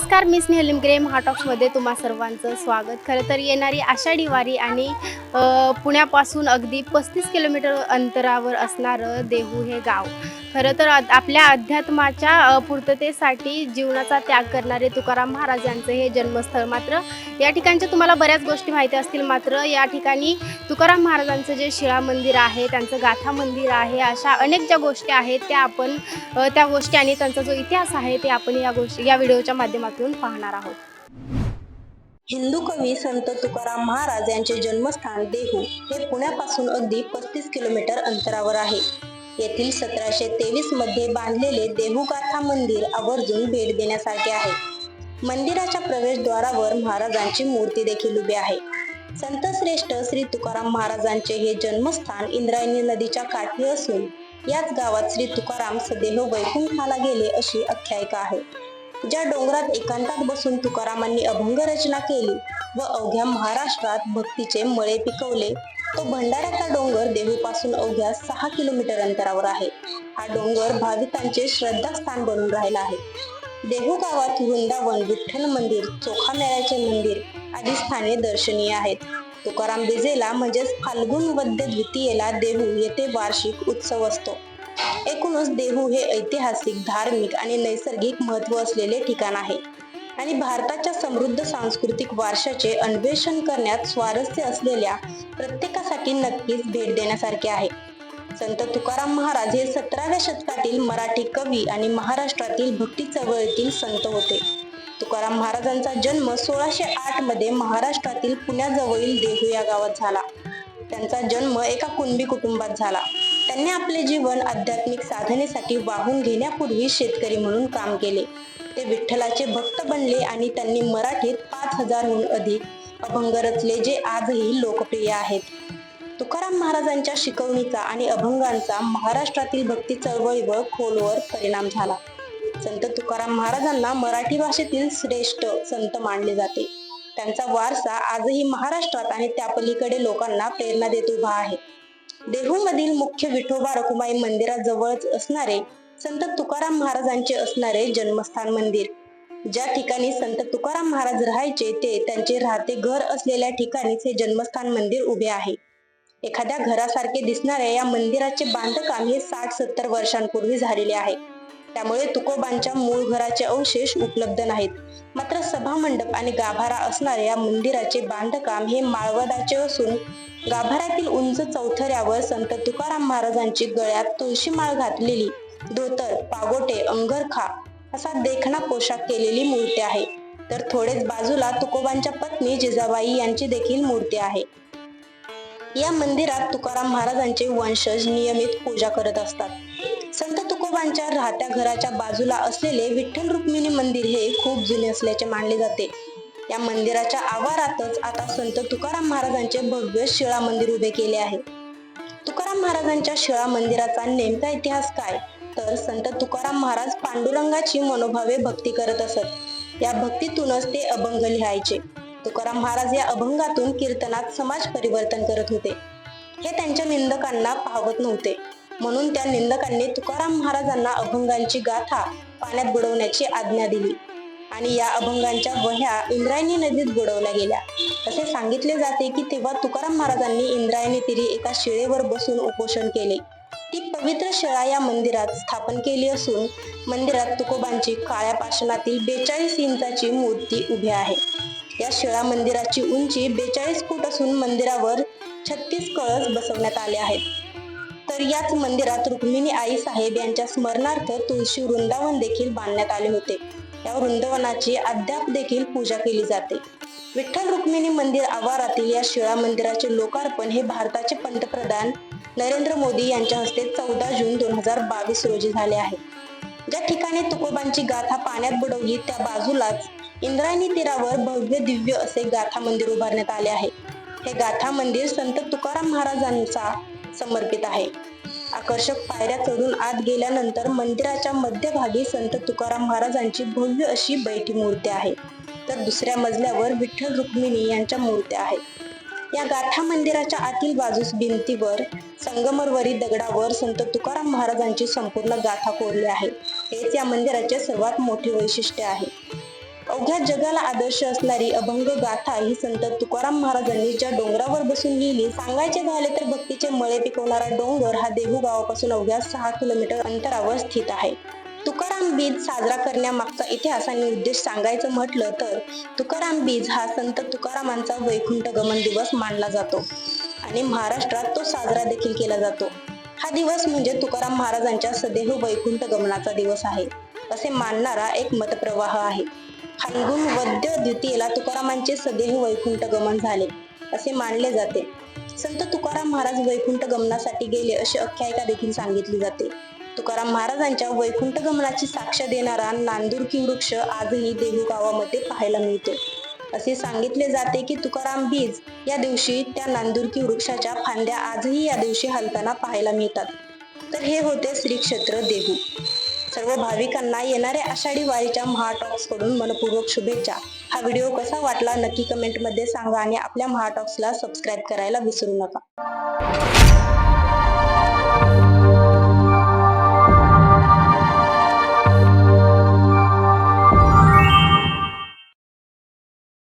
नमस्कार मी स्नेहल लिमग्रे महाटॉक्समध्ये तुम्हा सर्वांचं स्वागत. खरं तर येणारी आषाढी वारी आणि पुण्यापासून अगदी पस्तीस किलोमीटर अंतरावर असणारं देहू हे गाव. खरं तर आपल्या अध्यात्माच्या पूर्ततेसाठी जीवनाचा त्याग करणारे तुकाराम महाराज यांचं हे जन्मस्थळ मात्र या ठिकाणच्या तुम्हाला बऱ्याच गोष्टी माहिती असतील. मात्र या ठिकाणी तुकाराम महाराजांचं जे शिळा मंदिर आहे त्यांचं गाथा मंदिर आहे अशा अनेक ज्या गोष्टी आहेत त्या आपण त्या गोष्टी आणि त्यांचा जो इतिहास आहे ते आपण या गोष्टी या व्हिडिओच्या माध्यमातून पाहणार आहोत. हिंदू कवी संत तुकाराम महाराज यांचे जन्मस्थान देहू हे पुण्यापासून अगदी पस्तीस किलोमीटर अंतरावर आहे. येथील सतराशे तेवीसमध्ये बांधलेले देहूगाथा मंदिर आवर्जून भेट देण्यासारखे आहे. मंदिराच्या प्रवेशद्वारावर महाराजांची मूर्ती देखील उभी आहे. संत श्रेष्ठ श्री तुकाराम महाराजांचे हे जन्मस्थान इंद्रायणी नदीच्या काठी असून याच गावात श्री तुकाराम सदेह वैकुंठाला गेले अशी आख्यायिका आहे. ज्या डोंगरात एकांतात बसून तुकारामांनी अभंग रचना केली व अवघ्या महाराष्ट्रात भक्तीचे मळे पिकवले तो भंडाऱ्याचा डोंगर देहूपासून अवघ्या सहा किलोमीटर अंतरावर आहे. हा डोंगर भाविकांचे श्रद्धास्थान बनून राहिला आहे. देहू गावात वृंदावन विठ्ठल मंदिर चोखा मेळ्याचे मंदिर आदी स्थाने दर्शनीय आहेत. तुकाराम बिजेला म्हणजेच फाल्गुन वद्य द्वितीयेला देहू येथे वार्षिक उत्सव असतो. एकूणच देहू हे ऐतिहासिक धार्मिक आणि नैसर्गिक महत्त्व असलेले ठिकाण आहे. आणि भारताच्या समृद्ध सांस्कृतिक वारशाचे अन्वेषण करण्यात स्वारस्य असलेल्या प्रत्येकासाठी नक्कीच भेट देण्यासारखे आहे. संत तुकाराम महाराज हे सतराव्या शतकातील मराठी कवी आणि महाराष्ट्रातील भक्ती चळवळीतील संत होते. तुकाराम महाराजांचा जन्म सोळाशे आठमध्ये महाराष्ट्रातील पुण्याजवळील देहू या गावात झाला. त्यांचा जन्म एका कुणबी कुटुंबात झाला. त्यांनी आपले जीवन आध्यात्मिक साधनेसाठी वाहून घेण्यापूर्वी शेतकरी म्हणून काम केले. ते विठ्ठलाचे भक्त बनले आणि त्यांनी मराठीत पाच हजारहून अधिक अभंग रचले जे आजही लोकप्रिय आहेत. तुकाराम महाराजांच्या शिकवणीचा आणि अभंगांचा महाराष्ट्रातील भक्ती चळवळीवर खोलवर परिणाम झाला. संत तुकाराम महाराजांना मराठी भाषेतील श्रेष्ठ संत मानले जाते. त्यांचा वारसा आजही महाराष्ट्रात आणि त्यापलीकडे लोकांना प्रेरणा देत उभा आहे. देहूमधील मुख्य विठोबा रखुमाई मंदिराजवळच असणारे संत तुकाराम महाराजांचे असणारे जन्मस्थान मंदिर. ज्या ठिकाणी संत तुकाराम महाराज राहायचे ते त्यांचे राहते घर असलेल्या ठिकाणीच हे जन्मस्थान मंदिर उभे आहे. एखाद्या घरासारखे दिसणाऱ्या या मंदिराचे बांधकाम हे साठ सत्तर वर्षांपूर्वी झालेले आहे. त्यामुळे तुकोबांच्या मूळ घराचे अवशेष उपलब्ध नाहीत. मात्र सभा मंडप आणि गाभारा असणाऱ्या या मंदिराचे बांधकाम हे माळवदाचे असून गाभाऱ्यातील उंच चौथऱ्यावर संत तुकाराम महाराजांची गळ्यात तुळशी माळ घातलेली धोतर पागोटे अंगरखा असा देखणा पोशाख केलेली मूर्ती आहे. तर थोडेच बाजूला तुकोबांच्या पत्नी जिजाबाई यांची देखील मूर्ती आहे. या मंदिरात तुकाराम महाराजांचे वंशज नियमित पूजा करत असतात. संत तुकोबांच्या राहत्या घराच्या बाजूला असलेले विठ्ठल रुक्मिणी मंदिर हे खूप जुने असल्याचे मानले जाते. या मंदिराच्या आवारातच आता संत तुकाराम महाराजांचे भव्य शिळा मंदिर उभे केले आहे. तुकाराम महाराजांच्या शिळा मंदिराचा नेमका इतिहास काय? तर संत तुकाराम महाराज पांडुरंगाची मनोभावे भक्ती करत असत. या भक्तीतूनच ते अभंग लिहायचे. तुकाराम महाराज या अभंगातून कीर्तनात समाज परिवर्तन करत होते. हे त्यांच्या निंदकांना पाहवत नव्हते. म्हणून त्या निंदकांनी तुकाराम महाराजांना अभंगांची गाथा पाण्यात बुडवण्याची आज्ञा दिली. आणि या अभंगांच्या वह्या इंद्रायणी नदीत बुडवल्या गेल्या. असे सांगितले जाते की तेव्हा तुकाराम महाराजांनी इंद्रायणी तीरी एका शिळेवर बसून उपोषण केले. ती पवित्र शिळा या मंदिरात स्थापन केली असून मंदिरात तुकोबांची काळ्या पाषाणातील बेचाळीस इंचाची मूर्ती उभी आहे. या शिळा मंदिराची उंची बेचाळीस फूट असून मंदिरावर छत्तीस कळस बसवण्यात आले आहेत. तर याच मंदिरात रुक्मिणी आई साहेब यांच्या स्मरणार्थ तुळशी वृंदावन देखील बांधण्यात आले होते. या वृंदावनाची अद्याप देखील पूजा केली जाते. विठ्ठल रुक्मिणी मंदिर आवारातील या शिळा मंदिराचे लोकार्पण हे भारताचे पंतप्रधान नरेंद्र मोदी यांच्या हस्ते चौदा जून दोन हजार बावीस रोजी झाले आहे. ज्या ठिकाणी तुकोबांची गाथा पाण्यात बुडवली त्या बाजूलाच इंद्रायणी तीरावर भव्य दिव्य असे गाथा मंदिर उभारण्यात आले आहे. हे गाथा मंदिर संत तुकाराम महाराजांचा समर्पित आहे. आकर्षक पायऱ्या चढून आत गेल्यानंतर मंदिराच्या मध्यभागी संत तुकाराम महाराजांची भव्य अशी बैठी मूर्ती आहे. तर दुसऱ्या मजल्यावर विठ्ठल रुक्मिणी यांच्या मूर्त्या आहेत. या गाथा मंदिराच्या आतील बाजूस भिंतीवर संगमरवरी दगडावर संत तुकाराम महाराजांची संपूर्ण गाथा कोरली आहे. हेच या मंदिराचे सर्वात मोठे वैशिष्ट्य आहे. अवघ्या जगाला आदर्श असणारी अभंग गाथा ही संत तुकाराम महाराजांनी ज्या डोंगरावर बसून लिहिली सांगायचे झाले तर भक्तीचे मळे पिकवणारा डोंगर हा देहू गावापासून अवघ्या सहा किलोमीटर अंतरावर स्थित आहे. तुकाराम बीज साजरा करण्यामागचा इतिहास आणि उद्देश सांगायचं म्हटलं तर तुकाराम बीज हा संत तुकारामांचा वैकुंठ गमन दिवस मानला जातो आणि महाराष्ट्रात तो साजरा देखील केला जातो. हा दिवस म्हणजे तुकाराम महाराजांच्या सदैव वैकुंठ गमनाचा दिवस आहे असे मानणारा एक मतप्रवाह आहे. फाल्गुन वद्य द्वितीयेला तुकारामांचे सदैव वैकुंठ गमन झाले असे मानले जाते. संत तुकाराम महाराज वैकुंठ गमनासाठी गेले अशी आख्यायिका देखील सांगितली जाते. तुकाराम महाराजांच्या वैकुंठ गमनाची साक्ष देणारा नांदुरकी वृक्ष आजही देहू गावामध्ये पाहायला मिळतो असे सांगितले जाते की तुकाराम बीज या दिवशी त्या नांदुरकी वृक्षाच्या फांद्या आजही या दिवशी हलताना पाहायला मिळतात. तर हे होते श्री क्षेत्र देहू सर्व भाविकांना येणाऱ्या आषाढी वारीच्या महाटॉक्सकडून मनपूर्वक शुभेच्छा. हा व्हिडिओ कसा वाटला नक्की कमेंटमध्ये सांगा आणि आपल्या महाटॉक्सला सबस्क्राईब करायला विसरू नका.